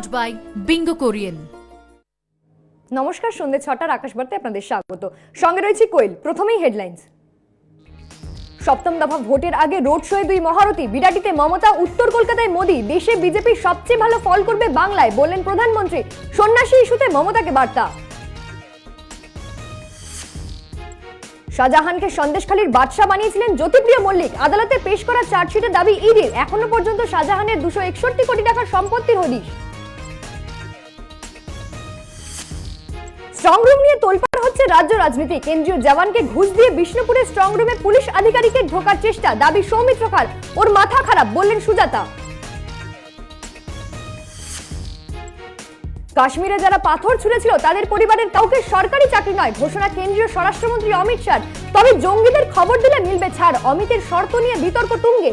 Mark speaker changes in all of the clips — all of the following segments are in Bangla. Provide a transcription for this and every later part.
Speaker 1: brought by Bingo Korean.
Speaker 2: নমস্কার, সন্ধ্যে ছটার আকাশবার্তায় আপনাদের স্বাগত। সঙ্গে রয়েছে কোয়েল, প্রথমেই হেডলাইন্স। সপ্তম দফা ভোটের আগে রোড শোয়ে দুই মহারথী, বিরাটিতে মমতা, উত্তর কলকাতায় মোদি। দেশে বিজেপি সবচেয়ে ভালো ফল করবে বাংলায়, বললেন প্রধানমন্ত্রী। সন্ন্যাসী ইস্যুতে মমতাকে বার্তা। শাহজাহানকে সন্দেশখালীর বাদশা বানিয়েছিলেন জ্যোতিপ্রিয় মল্লিক। আদালতে পেশ করা চার্জশিটের দাবি ইডির। এখনও পর্যন্ত শাহজাহানের দুশো একষট্টি কোটি টাকার সম্পত্তির হদিশ। স্ট্রং রুম নিয়ে তোলপাড় হচ্ছে রাজ্য রাজনীতি। কেন্দ্রীয় জওয়ানকে ঘুষ দিয়ে বিষ্ণুপুরের স্ট্রং রুমে পুলিশ আধিকারিকের ঢোকার চেষ্টা। দাবি সৌমিত্র খার। ওর মাথা খারাপ, বললেন সুজাতা। কাশ্মীরে যারা পাথর ছুঁড়েছিল, তাদের পরিবারের কাউকে সরকারি চাকরি নয়, ঘোষণা কেন্দ্রীয় স্বরাষ্ট্রমন্ত্রী অমিত শাহ। তবে জঙ্গিদের খবর দিলে মিলবে ছাড়, অমিতের শর্ত নিয়ে বিতর্ক তুঙ্গে।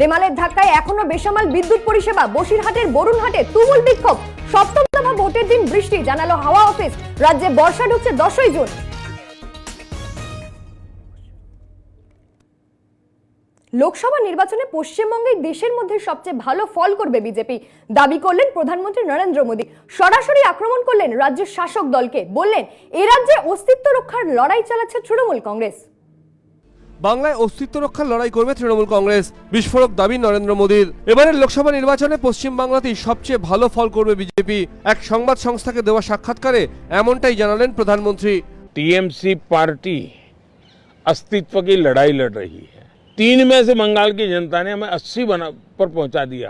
Speaker 2: রেমালের ধাক্কায় এখনও বেসামাল বিদ্যুৎ পরিষেবা, বসিরহাটের বরুণহাটে তুমুল বিক্ষোভ। সপ্তম দফা ভোটের দিন বৃষ্টি, জানালো হাওয়া অফিস। রাজ্যে বর্ষা ঢুকছে দশই জুন। লোকসভা নির্বাচনে পশ্চিমবঙ্গে দেশের মধ্যে সবচেয়ে ভালো ফল করবে বিজেপি। দাবি করলেন প্রধানমন্ত্রী নরেন্দ্র মোদী। সরাসরি আক্রমণ করলেন রাজ্যের শাসক দলকে। বললেন, এ রাজ্যে অস্তিত্ব রক্ষার লড়াই চালাচ্ছে তৃণমূল কংগ্রেস।
Speaker 3: বাংলায় অস্তিত্ব রক্ষার লড়াই করবে তৃণমূল কংগ্রেস বিস্ফোরক দাবি নরেন্দ্র মোদীর এবারের লোকসভা নির্বাচনে পশ্চিমবাংলাতেই সবচেয়ে ভালো ফল করবে বিজেপি এক সংবাদ সংস্থাকে দেওয়া সাক্ষাৎকারে এমনটাই জানালেন প্রধানমন্ত্রী
Speaker 4: टीएमसी पार्टी अस्तित्व की लड़ाई लड़ रही है तीन में से बंगाल की जनता ने हमें 80 बना पर पहुंचा दिया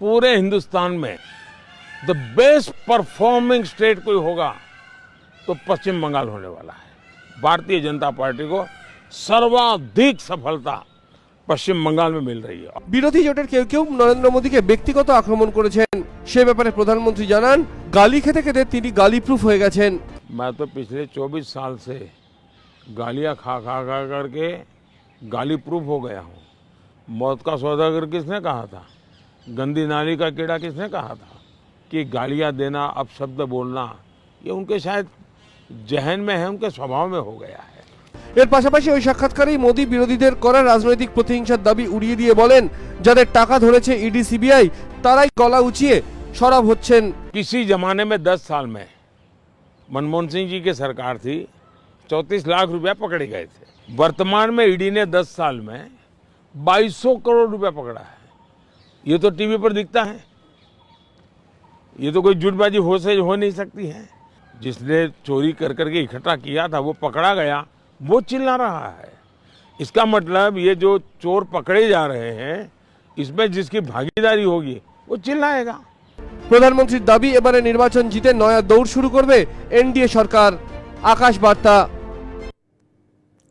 Speaker 4: पूरे हिंदुस्तान में द बेस्ट परफॉर्मिंग स्टेट कोई होगा तो पश्चिम बंगाल होने वाला है भारतीय जनता पार्टी को सर्वाधिक सफलता पश्चिम बंगाल में मिल रही है
Speaker 3: বিরোধী জোটের কেউ কেউ নরেন্দ্র মোদীকে ব্যক্তিগত আক্রমণ করেছেন সে ব্যাপারে প্রধানমন্ত্রী জানান গালি খেতে খেতে তিনি গালি প্রুফ হয়ে গেছেন
Speaker 4: मैं तो पिछले 24 साल से गालियां खा खा खा करके गाली प्रूफ हो गया हूँ मौत का सौदागर किसने कहा था गंदी नाली का कीड़ा किसने कहा था कि गालियां देना अपशब्द बोलना ये उनके शायद जहन में है उनके स्वभाव में हो गया है
Speaker 3: এর পাশাপাশি ওই সাক্ষাৎকারেই মোদী বিরোধীদের করা রাজনৈতিক প্রতিহিংসার দাবি উড়িয়ে দিয়ে বলেন যাদের টাকা ধরেছে ইডি সিবিআই তারাই গলা উঁচিয়ে সরব হচ্ছেন
Speaker 4: किसी जमाने में 10 साल में मनमोहन सिंह जी की सरकार थी चौंतीस लाख रुपया पकड़े गए थे वर्तमान में ईडी ने 10 साल में 2200 करोड़ रुपया पकड़ा है ये तो टीवी पर दिखता है ये तो कोई जुटबाजी हो से हो नहीं सकती है जिसने चोरी कर करके इकट्ठा किया था वो पकड़ा गया वो चिल्ला रहा है इसका मतलब ये जो चोर पकड़े जा रहे हैं इसमें जिसकी भागीदारी होगी वो चिल्लाएगा
Speaker 3: প্রধানমন্ত্রীর দাবি এবারে নির্বাচন জিতে নয়া দৌড় শুরু করবে এনডিএ সরকার আকাশ বার্তা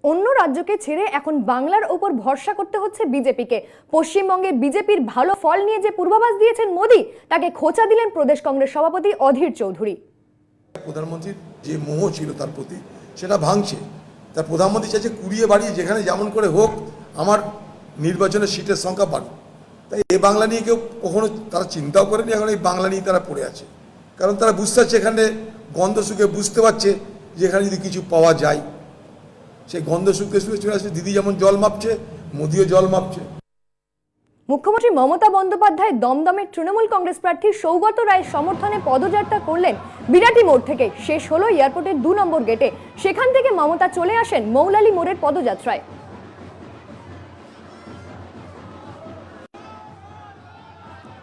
Speaker 2: অন্য রাজ্যকে ছেড়ে এখন বাংলার ওপর ভরসা করতে হচ্ছে বিজেপিকে পশ্চিমবঙ্গে বিজেপির ভালো ফল নিয়ে যে পূর্বাভাস দিয়েছেন মোদী তাকে খোঁচা দিলেন প্রদেশ কংগ্রেস সভাপতি অধীর চৌধুরী
Speaker 5: প্রধানমন্ত্রীর যে মোহ ছিল তার প্রতি সেটা ভাঙছে তার প্রধানমন্ত্রী চাইছে কুড়িয়ে বাড়িয়ে যেখানে যেমন করে হোক আমার নির্বাচনের সিটের সংখ্যা বাড়ুক। তাই এ বাংলা নিয়ে কেউ কখনো তারা চিন্তাও করেনি, এখন এই বাংলা নিয়ে তারা পড়ে আছে। কারণ তারা বুঝতে পারছে এখানে গন্ধ সুখে বুঝতে পারছে যে এখানে যদি কিছু পাওয়া যায়, সেই গন্ধ সুখে শুকে চলে আসছে দিদি যেমন জল মাপছে, মোদিও জল মাপছে।
Speaker 2: মুখ্যমন্ত্রী মমতা বন্দ্যোপাধ্যায় দমদমের তৃণমূল কংগ্রেস প্রার্থী সৌগত রায়ের সমর্থনে পদযাত্রা করলেন বিরাটি মোড় থেকে। শেষ হলো এয়ারপোর্টের দু নম্বর গেটে। সেখান থেকে মমতা চলে আসেন মৌলালি মোড়ের পদযাত্রায়।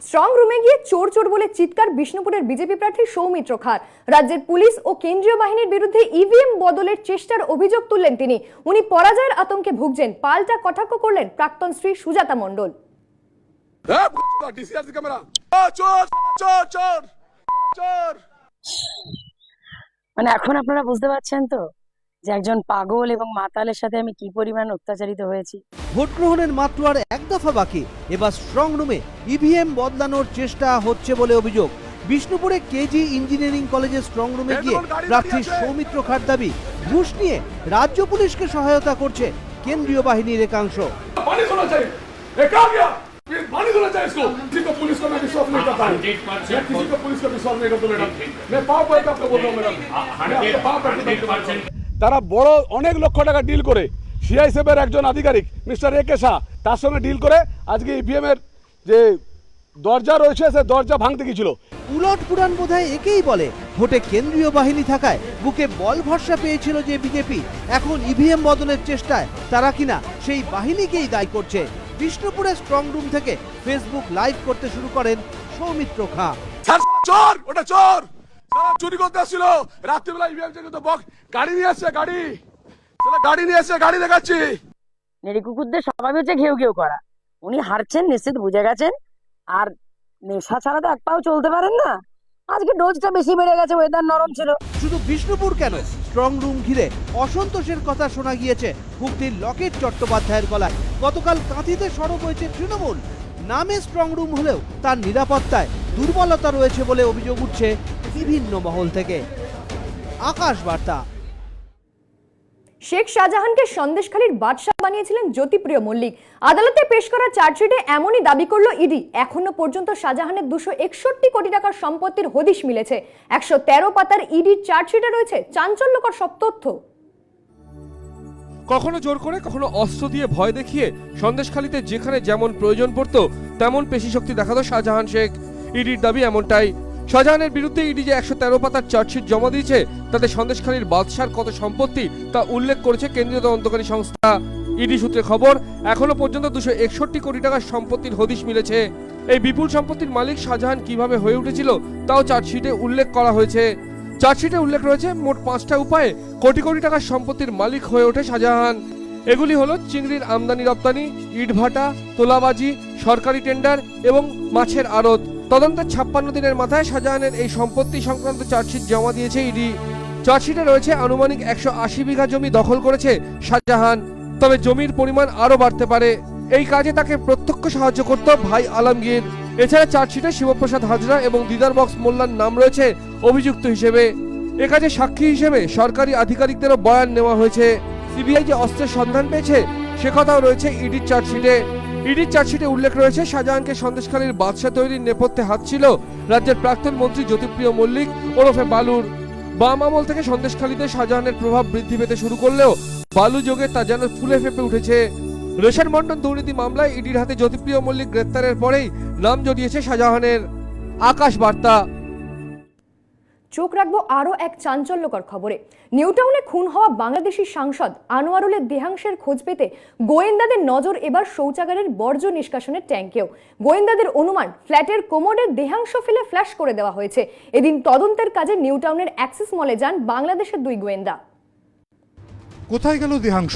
Speaker 2: স্ট্রং রুমে গিয়ে চোর চোর বলে চিৎকার বিষ্ণুপুরের বিজেপি প্রার্থী সৌমিত্র খার। রাজ্যের পুলিশ ও কেন্দ্রীয় বাহিনীর বিরুদ্ধে ইভিএম বদলের চেষ্টার অভিযোগ তুললেন তিনি। উনি পরাজয়ের আতঙ্কে ভুগছেন। পাল্টা কটাক্ষ করলেন প্রাক্তন শ্রী সুজাতা মণ্ডল।
Speaker 6: মানে এখন আপনারা বুঝতে পারছেন তো যে একজন পাগল এবং মাতালের সাথে আমি কি পরিমাণ অত্যাচারিত হয়েছি?
Speaker 7: ভোট গ্রহণের মাত্র আর এক দফা বাকি। এবার স্ট্রং রুমে ইভিএম বদলানোর চেষ্টা হচ্ছে বলে অভিযোগ। বিষ্ণুপুরে কেজি ইঞ্জিনিয়ারিং কলেজের স্ট্রং রুমে গিয়ে প্রার্থী সৌমিত্র খার দাবি। ঘুষ নিয়ে রাজ্য পুলিশকে সহায়তা করছে কেন্দ্রীয় বাহিনীর একাংশ।
Speaker 8: ये कहा गया प्लीज पानी धोना चाहिए इसको किसी को पुलिस को मैं विश्वास नहीं करता हूँ मैं किसी को पुलिस को विश्वास नहीं करता मैडम मैं पाप पड़ के आपको बोल रहा हूँ मैडम मैं आपको पाप पड़ के आपको बोल रहा हूँ।
Speaker 9: তারা বড় অনেক লক্ষ টাকা ডিল করে সিআইএসএফের একজন আধিকারিক মিস্টার এ কে শাহ তার সঙ্গে ডিল করে আজকে ইভিএম এর যে দরজা রয়েছে সে দরজা ভাঙতে গেছিল
Speaker 7: উলট পুরাণ বোধহয় একেই বলে ভোটে কেন্দ্রীয় বাহিনী থাকায় বুকে বল ভরসা পেয়েছিল যে বিজেপি এখন ইভিএম বদলের চেষ্টায় তারা কিনা সেই বাহিনীকেই দায়ী করছে বিষ্ণুপুরের স্ট্রং রুম থেকে ফেসবুক লাইভ করতে শুরু করেন সৌমিত্র খাঁ।
Speaker 9: চোর ওটা চোর। সারা চুরি করতে আসছিল। রাত্রিবেলা ইভিএম চেক তো বক্স গাড়ি নিয়ে আসছে গাড়ি। গাড়ি নিয়ে এসছে গাড়ি দেখাচ্ছি।
Speaker 6: নেড়ি কুকুরদের স্বভাব হচ্ছে ঘেউ ঘেউ করা। উনি হারছেন নিশ্চিত বুঝে গেছেন। আর নেশা ছাড়া তো এক পাও চলতে পারেন না। আজকে ডোজটা বেশি বেড়ে গেছে ওয়েদার নরম ছিল।
Speaker 7: শুধু বিষ্ণুপুর কেন? স্ট্রং রুম ঘিরে অসন্তোষের কথা শোনা গিয়েছে। হুগলির লকেট চট্টোপাধ্যায়ের গলায়। গতকাল কাঁথিতে সরব হয়েছে তৃণমূল। নামে স্ট্রং রুম হলেও তার নিরাপত্তায় দুর্বলতা রয়েছে বলে অভিযোগ উঠছে বিভিন্ন মহল থেকে। আকাশ বার্তা
Speaker 2: শেখ শাহজাহানকে সন্দেশখালীর বাদশাহ বানিয়েছিলেন জ্যোতিপ্রিয় মল্লিক। আদালতে পেশ করা চার্জশিটে এমনই দাবি করল ইডি। এখনও পর্যন্ত শাহজাহানের দুশো একষট্টি কোটি টাকার সম্পত্তির হদিশ মিলেছে। একশো তেরো পাতার ইডির চার্জশিটে রয়েছে চাঞ্চল্যকর সব তথ্য।
Speaker 3: কখনো জোর করে, কখনো অস্ত্র দিয়ে ভয় দেখিয়ে সন্দেশখালীতে যেখানে যেমন প্রয়োজন পড়তো, তেমন পেশি শক্তি দেখাতো শাহজাহান শেখ। ইডির দাবি এমনটাই। শাহজাহানের বিরুদ্ধে ইডি যে একশো তেরো পাতার চার্জশিট জমা দিয়েছে, তাতে সন্দেশখালীর বাদশার কত সম্পত্তি তা উল্লেখ করেছে কেন্দ্রীয় তদন্তকারী সংস্থা। ইডি সূত্রে খবর, এখনও পর্যন্ত দুশো একষট্টি কোটি টাকার সম্পত্তির হদিশ মিলেছে। এই বিপুল সম্পত্তির মালিক শাহজাহান কীভাবে হয়ে উঠেছিল, তাও চার্জশিটে উল্লেখ করা হয়েছে। চার্জশিটে উল্লেখ রয়েছে, মোট পাঁচটা উপায়ে কোটি কোটি টাকার সম্পত্তির মালিক হয়ে ওঠে শাহজাহান। এগুলি হলো চিংড়ির আমদানি রপ্তানি, ইটভাটা, তোলাবাজি, সরকারি টেন্ডার এবং মাছের আড়ত। তদন্তের ছাপ্পান্ন দিনের মাথায় শাহজাহানের এই সম্পত্তি সংক্রান্ত চার্জশিট জমা দিয়েছে ইডি। চার্জশিটে রয়েছে আনুমানিক একশো আশি বিঘা জমি দখল করেছে শাহজাহান। তবে জমির পরিমাণ আরও বাড়তে পারে। এই কাজে তাকে প্রত্যক্ষ সাহায্য করত ভাই আলমগীর। এছাড়া চার্জশিটে শিবপ্রসাদ হাজরা এবং দিদার বক্স মোল্লার নাম রয়েছে অভিযুক্ত হিসেবে। এ কাজে সাক্ষী হিসেবে সরকারি আধিকারিকদেরও বয়ান নেওয়া হয়েছে। সিবিআই যে অস্ত্রের সন্ধান পেয়েছে, সে কথাও রয়েছে ইডির চার্জশিটে। ইডির চার্জশিটে উল্লেখ রয়েছে, শাহজাহানকে সন্দেশখালীর বাদশাহ তৈরির নেপথ্যে হাত ছিল রাজ্যের প্রাক্তন মন্ত্রী জ্যোতিপ্রিয় মল্লিক, ওরফে বালুর। বাম আমল থেকে সন্দেশখালীতে শাহজাহানের প্রভাব বৃদ্ধি পেতে শুরু করলেও বালু যোগে তা যেন ফুলে ফেপে উঠেছে। রেশন মন্ডন দুর্নীতি মামলায় ইডির হাতে জ্যোতিপ্রিয় মল্লিক গ্রেপ্তারের পরেই নাম জড়িয়েছে শাহজাহানের। আকাশ বার্তা
Speaker 2: চোখ রাখব আরও এক চাঞ্চল্যকর খবরে। নিউটাউনে খুন হওয়া বাংলাদেশি সাংসদ আনোয়ারুলের দেহাংশের খোঁজ পেতে গোয়েন্দাদের নজর এবার শৌচাগারের বর্জ্য নিষ্কাশনের ট্যাঙ্কেও। গোয়েন্দাদের অনুমান, ফ্ল্যাটের কোমোডের দেহাংশ ফেলে ফ্ল্যাশ করে দেওয়া হয়েছে। এদিন তদন্তের কাজে নিউটাউনের অ্যাক্সিস মলে যান বাংলাদেশের দুই গোয়েন্দা।
Speaker 1: কোথায় গেল দেহাংশ?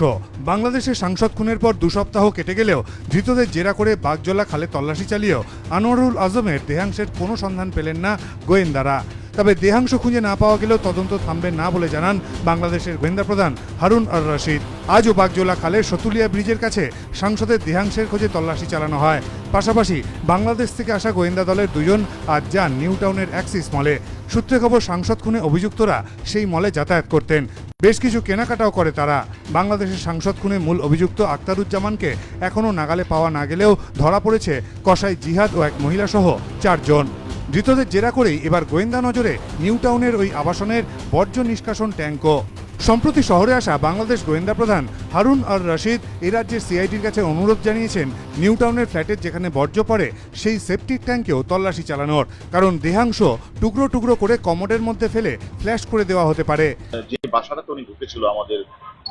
Speaker 1: বাংলাদেশের সাংসদ খুনের পর দু সপ্তাহ কেটে গেলেও ধৃতদের জেরা করে বাগজলা খালে তল্লাশি চালিয়েও আনোয়ারুল আজমের দেহাংশের কোনো সন্ধান পেলেন না গোয়েন্দারা। তবে দেহাংশ খুঁজে না পাওয়া গেলেও তদন্ত থামবে না বলে জানান বাংলাদেশের গোয়েন্দা প্রধান হারুন আর রশিদ। আজও বাগজোলা খালের সতুলিয়া ব্রিজের কাছে সাংসদের দেহাংশের খোঁজে তল্লাশি চালানো হয়। পাশাপাশি বাংলাদেশ থেকে আসা গোয়েন্দা দলের দুজন আজ যান নিউ টাউনের অ্যাক্সিস মলে। সূত্রে খবর, সাংসদ খুনে অভিযুক্তরা সেই মলে যাতায়াত করতেন। বেশ কিছু কেনাকাটাও করে তারা। বাংলাদেশের সাংসদ খুনে মূল অভিযুক্ত আক্তারুজ্জামানকে এখনও নাগালে পাওয়া না গেলেও ধরা পড়েছে কসাই জিহাদ ও এক মহিলা সহ চারজন। ধৃতদের জেরা করেই এবার গোয়েন্দা নজরে নিউ টাউনের ওই আবাসনের বর্জ্য নিষ্কাশন ট্যাঙ্কও। সম্প্রতি শহরে আসা বাংলাদেশ গোয়েন্দা প্রধান হারুন আর রশিদ এ রাজ্যের সিআইডির কাছে অনুরোধ জানিয়েছেন, নিউ টাউনের ফ্ল্যাটের যেখানে বর্জ্য পড়ে সেই সেপটিক ট্যাঙ্কেও তল্লাশি চালানোর, কারণ দেহাংশ টুকরো টুকরো করে কমোডের মধ্যে ফেলে ফ্ল্যাশ করে দেওয়া হতে পারে।
Speaker 10: যে বাসাটাতে উনি ঢুকেছিল আমাদের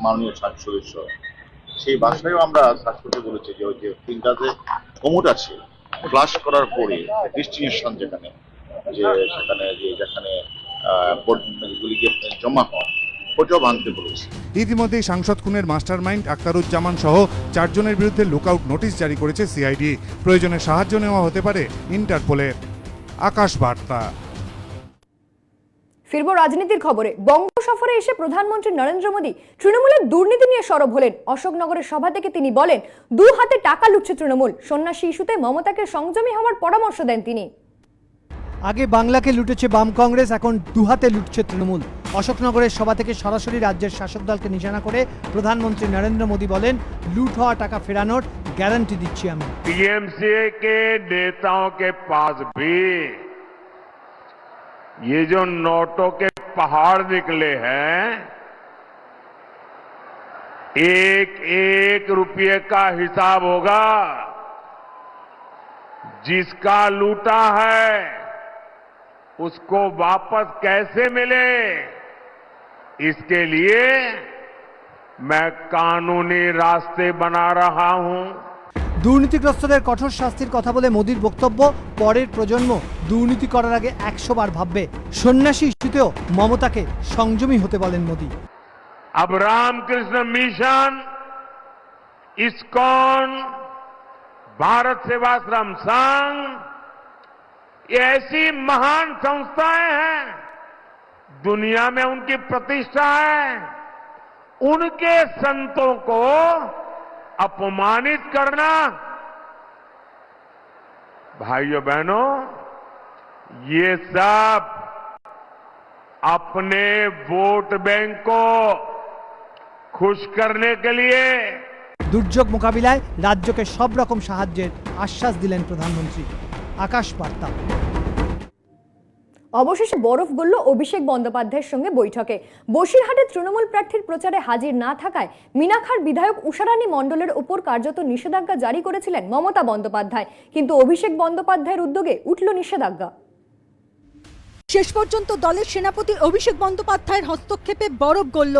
Speaker 10: মাননীয় সদস্য, সেই বাসায়ও আমরা কাজ করতে বলেছি যে ওই যে তিনটাতে কমোড আছে ফ্লাশ করার পরে ডেস্টিনেশন যেখানে যে সেখানে যে যেখানে আহ, গুলিকে জমা হয় ওটাও ভাঙতে বলেছি।
Speaker 1: ইতিমধ্যেই সাংসদ খুনের মাস্টার মাইন্ড আক্তারুজ্জামান সহ চারজনের বিরুদ্ধে লুকআউট নোটিশ জারি করেছে সিআইডি প্রয়োজনে সাহায্য নেওয়া হতে পারে ইন্টারপোলের। আকাশ বার্তা।
Speaker 2: ফিরব রাজনীতির খবরে বঙ্গ সফরে এসে প্রধানমন্ত্রী নরেন্দ্র মোদী তৃণমূলের দুর্নীতি নিয়ে সরব হলেন অশোকনগরের সভা থেকে তিনি বলেন দু হাতে টাকা লুটছে তৃণমূল সন্ন্যাসী ইস্যুতে মমতাকে সংযমী হওয়ার পরামর্শ দেন তিনি
Speaker 11: আগে বাংলাকে লুটেছে বাম কংগ্রেস এখন দুহাতে লুটছে তৃণমূল অশোকনগরের সভা থেকে সরাসরি রাজ্যের শাসক দলকে নিশানা করে প্রধানমন্ত্রী নরেন্দ্র মোদী বলেন লুট হওয়া টাকা ফেরানোর গ্যারান্টি দিচ্ছি আমি
Speaker 4: टीएमसी के नेताओं के पास भी ये जो नोटों के पहाड़ निकले हैं एक एक रुपये का हिसाब होगा। जिसका लूटा है, उसको वापस कैसे मिले? इसके लिए मैं कानूनी रास्ते बना रहा हूँ।
Speaker 11: দুর্নীতিগ্রস্তদের কঠোর শাস্তির কথা বলে মোদির বক্তব্য পরের প্রজন্ম দুর্নীতি করার আগে একশো বার ভাববে সন্ন্যাসী ইস্যুতেও মমতাকে সংযমী হতে বলেন মোদী
Speaker 4: अब रामकृष्ण मिशन इस्कॉन भारत सेवाश्रम संघ ये ऐसी महान संस्थाएं हैं दुनिया में उनकी प्रतिष्ठा है उनके संतों को अपमानित करना भाइयों बहनों ये सब अपने वोट बैंक को खुश करने के लिए
Speaker 11: দুর্যোগ মোকাবিলায় রাজ্যকে সব রকম সাহায্যের আশ্বাস দিলেন প্রধানমন্ত্রী আকাশ বার্তা
Speaker 2: অবশেষে বরফ গড়ল অভিষেক বন্দ্যোপাধ্যায়ের সঙ্গে বৈঠকে। বসিরহাটে তৃণমূল প্রার্থীর প্রচারে হাজির না থাকায় মিনাখার বিধায়ক উষারানী মণ্ডলের উপর কার্যত নিষেধাজ্ঞা জারি করেছিলেন মমতা বন্দ্যোপাধ্যায়। কিন্তু অভিষেক বন্দ্যোপাধ্যায়ের উদ্যোগে উঠল নিষেধাজ্ঞা।
Speaker 12: শেষ পর্যন্ত দলের সেনাপতি অভিষেক বন্দ্যোপাধ্যায়ের হস্তক্ষেপে বরফ গড়ল।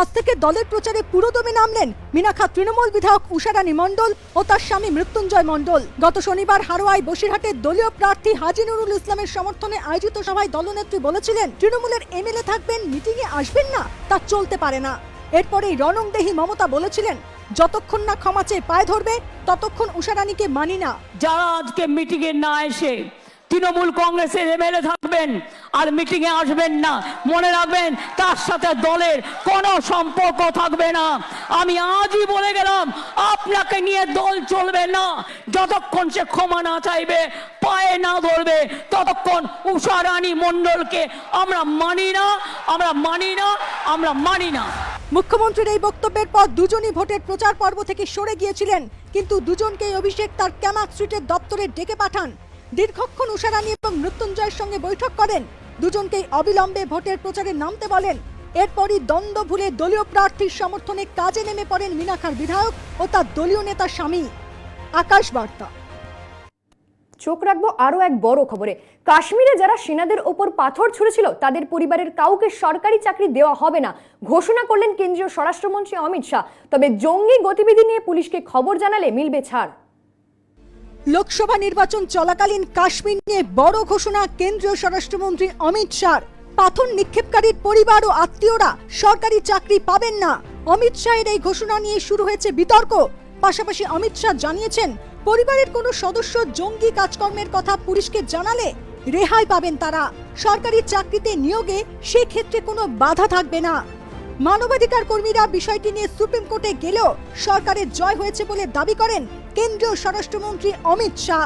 Speaker 12: আজ থেকে দলের প্রচারে পুরোদমে নামলেন মিনাখা তৃণমূল বিধায়ক উষারানী মণ্ডল ও তার স্বামী মৃত্যুঞ্জয় মণ্ডল। গত শনিবার হারোয়াই বসিরহাটের দলীয় প্রার্থী হাজি নুরুল ইসলামের সমর্থনে আয়োজিত সভায় দলনেত্রী বলেছিলেন, তৃণমূলের এমএলএ থাকবেন মিটিংয়ে আসবেন না, তা চলতে পারে না। এরপরেই রণংদেহী মমতা বলেছিলেন, যতক্ষণ না ক্ষমা চেয়ে পায়ে ধরবে, ততক্ষণ উষারানীকে মানি না।
Speaker 6: যারা আজকে মিটিং এ না এসে তৃণমূল কংগ্রেসের এমএলএ থাকবেন আর মিটিং এ আসবেন না। মনে রাখবেন, তার সাথে দলের কোনো সম্পর্ক থাকবে না। আমি আজই বলে গেলাম, আপনাকে নিয়ে দল চলবে না। যতক্ষণ সে ক্ষমা না চাইবে, পায়ে না ধরবে, ততক্ষণ উষা রানী মণ্ডলকে আমরা মানি না, আমরা মানি না, আমরা মানি না।
Speaker 12: মুখ্যমন্ত্রীর এই বক্তব্যের পর দুজনই ভোটের প্রচার পর্ব থেকে সরে গিয়েছিলেন, কিন্তু দুজনকেই অভিষেক তার ক্যামাক স্ট্রিটের দপ্তরে ডেকে পাঠান। দীর্ঘক্ষণ উষারানী এবং মৃত্যুঞ্জয়ের সঙ্গে বৈঠক করেন। দুজনকেই অবিলম্বে ভোটের প্রচারে নামতে বলেন। এরপরই দ্বন্দ্ব ভুলে দলীয় প্রার্থীর সমর্থনে কাজে নেমে পড়েন মিনাখার বিধায়ক ও তার দলীয় নেতা স্বামী। আকাশ বার্তা।
Speaker 2: চোখ রাখব আরও এক বড় খবরে। কাশ্মীরে যারা সেনাদের ওপর পাথর ছুঁড়েছিল, তাদের পরিবারের কাউকে সরকারি চাকরি দেওয়া হবে না, ঘোষণা করলেন কেন্দ্রীয় স্বরাষ্ট্রমন্ত্রী অমিত শাহ। তবে জঙ্গি গতিবিধি নিয়ে পুলিশকে খবর জানালে মিলবে ছাড়।
Speaker 12: লোকসভা নির্বাচন চলাকালীন কাশ্মীর নিয়ে বড় ঘোষণা কেন্দ্রীয় স্বরাষ্ট্রমন্ত্রী অমিত শাহ পাথর নিক্ষেপকারীর পরিবার ও আত্মীয়রা সরকারি চাকরি পাবেন না। অমিত শাহের এই ঘোষণা নিয়ে শুরু হয়েছে বিতর্ক। পাশাপাশি অমিত শাহ জানিয়েছেন, পরিবারের কোনো সদস্য জঙ্গি কাজকর্মের কথা পুলিশকে জানালে রেহাই পাবেন তারা। সরকারি চাকরিতে নিয়োগে সেক্ষেত্রে কোনো বাধা থাকবে না। মানবাধিকার কর্মীরা বিষয়টি নিয়ে সুপ্রিম কোর্টে গেলেও সরকারের জয় হয়েছে বলে দাবি করেন কেন্দ্রীয় স্বরাষ্ট্রমন্ত্রী অমিত শাহ।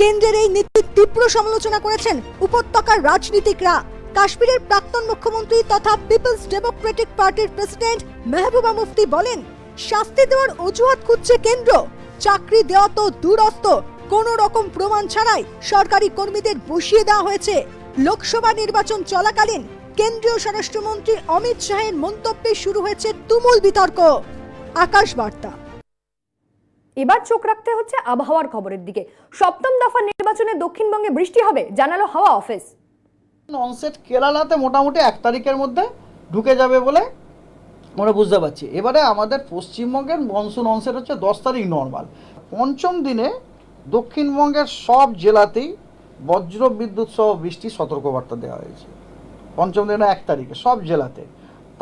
Speaker 12: কেন্দ্রের এই নীতির তীব্র সমালোচনা করেছেন উপত্যকার রাজনীতিকরা। কাশ্মীরের প্রাক্তন মুখ্যমন্ত্রী তথা পিপলস ডেমোক্রেটিক পার্টির প্রেসিডেন্ট মেহবুবা মুফতি বলেন, শাস্তি দেওয়ার অজুহাত খুঁজছে কেন্দ্র। চাকরি দেওয়া তো দূরস্থ কোনো রকম প্রমাণ ছাড়াই সরকারি কর্মীদের বসিয়ে দেওয়া হয়েছে। লোকসভা নির্বাচন চলাকালীন কেন্দ্রীয় স্বরাষ্ট্রমন্ত্রী অমিত শাহের মন্তব্যে শুরু হয়েছে তুমুল বিতর্ক। আকাশ বার্তা
Speaker 2: এবার চোখ রাখতে হচ্ছে আবহাওয়ার খবরের দিকে। সপ্তম দফা নির্বাচনে দক্ষিণবঙ্গে বৃষ্টি হবে জানালো হাওয়া অফিস।
Speaker 13: অনসেট কেরালাতে মোটামুটি এক তারিখের মধ্যে ঢুকে যাবে বলে আমরা বুঝতে পারছি। এবারে আমাদের পশ্চিমবঙ্গের মনসুন অনসেট হচ্ছে দশ তারিখ নর্মাল পঞ্চম দিনে দক্ষিণবঙ্গের সব জেলাতেই বজ্র বিদ্যুৎ সহ বৃষ্টির সতর্কবার্তা দেওয়া হয়েছে। পঞ্চম দিনে এক তারিখে, সব জেলাতে।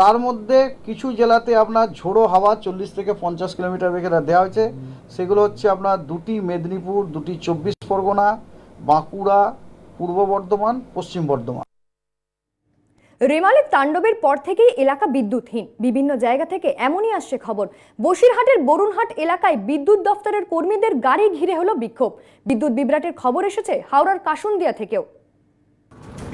Speaker 13: তার মধ্যে কিছু জেলাতে আপনার ঝোড়ো হাওয়া চল্লিশ থেকে পঞ্চাশ কিলোমিটার বেগে দেওয়া হয়েছে। সেগুলো হচ্ছে আপনার দুটি মেদিনীপুর, দুটি চব্বিশ পরগনা, বাঁকুড়া, পূর্ব বর্ধমান, পশ্চিম বর্ধমান।
Speaker 2: রেমালের তাণ্ডবের পর থেকেই এলাকা বিদ্যুৎহীন। বিভিন্ন জায়গা থেকে এমনই আসছে খবর। বসিরহাটের বরুণহাট এলাকায় বিদ্যুৎ দফতরের কর্মীদের গাড়ি ঘিরে হলো বিক্ষোভ। বিদ্যুৎ বিভ্রাটের খবর এসেছে হাওড়ার কাসুন্দিয়া থেকেও।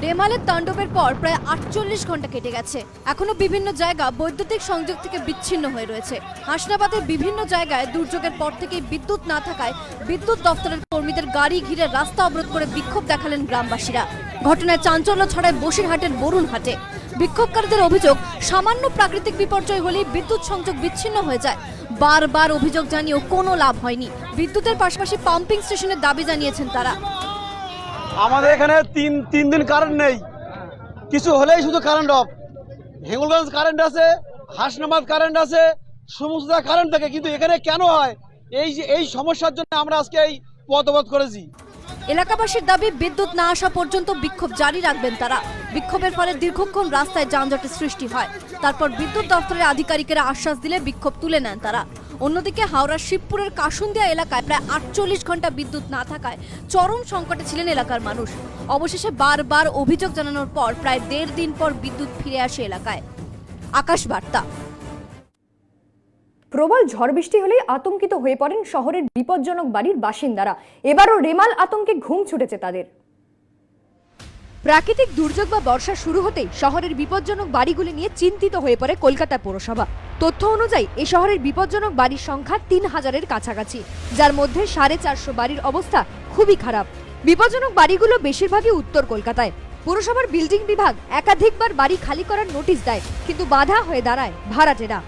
Speaker 12: রেমালের তাণ্ডবের পর প্রায় আটচল্লিশ ঘণ্টা কেটে গেছে। এখনও বিভিন্ন জায়গা বৈদ্যুতিক সংযোগ থেকে বিচ্ছিন্ন হয়ে রয়েছে। হাসনাবাদের বিভিন্ন জায়গায় দুর্যোগের পর থেকেই বিদ্যুৎ না থাকায় বিদ্যুৎ দপ্তরের কর্মীদের গাড়ি ঘিরে রাস্তা অবরোধ করে বিক্ষোভ দেখালেন গ্রামবাসীরা। ঘটনায় চাঞ্চল্য ছড়ায় বসিরহাটের বরুণহাটে বিক্ষোভকারীদের অভিযোগ, সামান্য প্রাকৃতিক বিপর্যয় হলেই বিদ্যুৎ সংযোগ বিচ্ছিন্ন হয়ে যায়।
Speaker 14: বারবার অভিযোগ জানিয়েও কোনো লাভ হয়নি। বিদ্যুতের পাশাপাশি পাম্পিং স্টেশনের দাবি জানিয়েছেন তারা।
Speaker 15: আমাদের এখানে তিন তিন দিন কারেন্ট নেই। কিছু হলেই শুধু কারেন্ট অফ হেঙ্গুলগঞ্জ কারেন্ট আছে, হাসনাবাদ কারেন্ট আছে সমস্ত কারেন্ট থাকে, কিন্তু এখানে কেন হয়? এই যে, এই সমস্যার জন্য আমরা আজকে এই পথ করেছি।
Speaker 14: এলাকাবাসীর দাবি, বিদ্যুৎ না আসা পর্যন্ত বিক্ষোভ জারি রাখবেন তারা। বিক্ষোভের ফলে দীর্ঘক্ষণ রাস্তায় যানজটের সৃষ্টি হয়। তারপর বিদ্যুৎ দপ্তরের আধিকারিকেরা আশ্বাস দিলে বিক্ষোভ তুলে নেন তারা। অন্যদিকে হাওড়ার শিবপুরের কাসুন্দিয়া এলাকায় প্রায় আটচল্লিশ ঘণ্টা বিদ্যুৎ না থাকায় চরম সংকটে ছিলেন এলাকার মানুষ। অবশেষে বারবার অভিযোগ জানানোর পর প্রায় দেড় দিন পর বিদ্যুৎ ফিরে আসে এলাকায়। আকাশ বার্তা।
Speaker 13: প্রবল ঝড় বৃষ্টি হলেই আতঙ্কিত হয়ে পড়েন শহরের বিপজ্জনক বাড়ির বাসিন্দারা। এবারও রেমাল আতঙ্কে ঘুম ছুটেছে তাদের। প্রাকৃতিক দুর্যোগ বা বর্ষা শুরু হতেই শহরের বিপজ্জনক বাড়িগুলি নিয়ে চিন্তিত হয়ে পড়ে কলকাতা পৌরসভা। তথ্য অনুযায়ী, এ শহরের বিপজ্জনক বাড়ির সংখ্যা তিন হাজারের কাছাকাছি, যার মধ্যে সাড়ে চারশো বাড়ির অবস্থা খুবই খারাপ। বিপজ্জনক বাড়িগুলো বেশিরভাগই উত্তর কলকাতায়। পুরসভার বিল্ডিং বিভাগ একাধিকবার বাড়ি খালি করার নোটিশ দেয়, কিন্তু বাধা হয়ে দাঁড়ায় ভাড়াটেরা।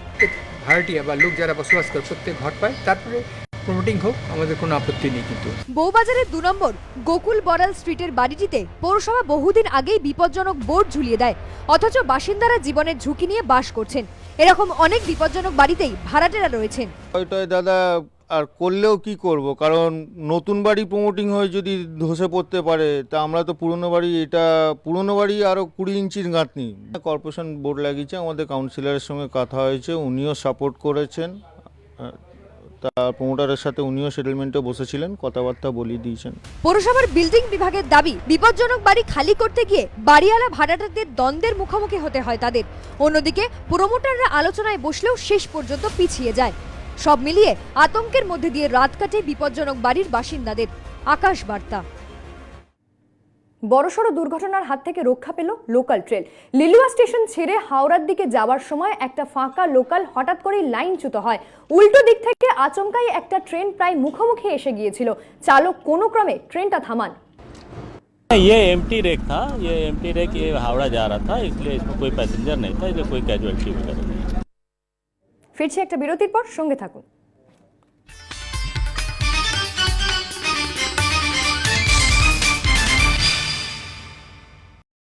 Speaker 16: ভাড়াটিয়া বা লোক যারা বসবাস করে প্রত্যেক ঘর পায়, তারপরে প্রমোটিং হোক আমাদের কোনো আপত্তি নেই কিন্তু।
Speaker 13: বউবাজারের দু নম্বর গোকুল বড়াল স্ট্রিটের বাড়িটিতে পৌরসভা বহুদিন আগেই বিপজ্জনক বোর্ড ঝুলিয়ে দেয় অথচ বাসিন্দারা জীবনের ঝুঁকি নিয়ে বাস করছেন। এরকম অনেক বিপজ্জনক বাড়িতেই ভাড়াটেরা রয়েছেন।
Speaker 17: ওইটাই দাদা আর করলেও কি করব? কারণ নতুন বাড়ি প্রমোটিং হয়ে যদি ধসে পড়তে পারে তা আমরা তো পুরনো বাড়ি এটা পুরনো বাড়ি আরও কুড়ি ইঞ্চির গাঁথনি কর্পোরেশন বোর্ড লাগিয়েছে আমাদের কাউন্সিলরের সঙ্গে কথা হয়েছে উনিও সাপোর্ট করেছেন। তা প্রমোটারের সাথে উনিও সেটেলমেন্টে বসেছিলেন, কথাবার্তা বলিয়ে দিয়েছেন।
Speaker 13: পৌরসভার বিল্ডিং বিভাগের দাবি, বিপজ্জনক বাড়ি খালি করতে গিয়ে বাড়িওয়ালা ভাড়াটাদের দ্বন্দ্বের মুখোমুখি হতে হয় তাদের। অন্যদিকে প্রমোটাররা আলোচনায় বসলেও শেষ পর্যন্ত পিছিয়ে যায়। সব মিলিয়ে আতঙ্কের মধ্যে দিয়ে রাত কাটে বিপজ্জনক বাড়ির বাসিন্দাদের। আকাশ বার্তা। বড়সড় দুর্ঘটনার হাত থেকে রক্ষা পেল লোকাল ট্রেন লিলুয়া স্টেশন ছেড়ে হাওড়ার দিকে যাওয়ার সময় একটা ফাঁকা লোকাল হঠাৎ করেই লাইনচ্যুত হয় উল্টো দিক থেকে আচমকাই একটা ট্রেন প্রায় মুখোমুখি এসে গিয়েছিল চালক কোনো ক্রমে ট্রেনটা থামান
Speaker 18: ये एम टी रेक था ये एम टी रेक ये हावड़ा जा रहा था इसलिए इसमें कोई पैसेंजर नहीं था इसलिए कोई कैजुअलिटी वगैरह नहीं
Speaker 13: ফিরছি একটা বিরতির পর সঙ্গে থাকুন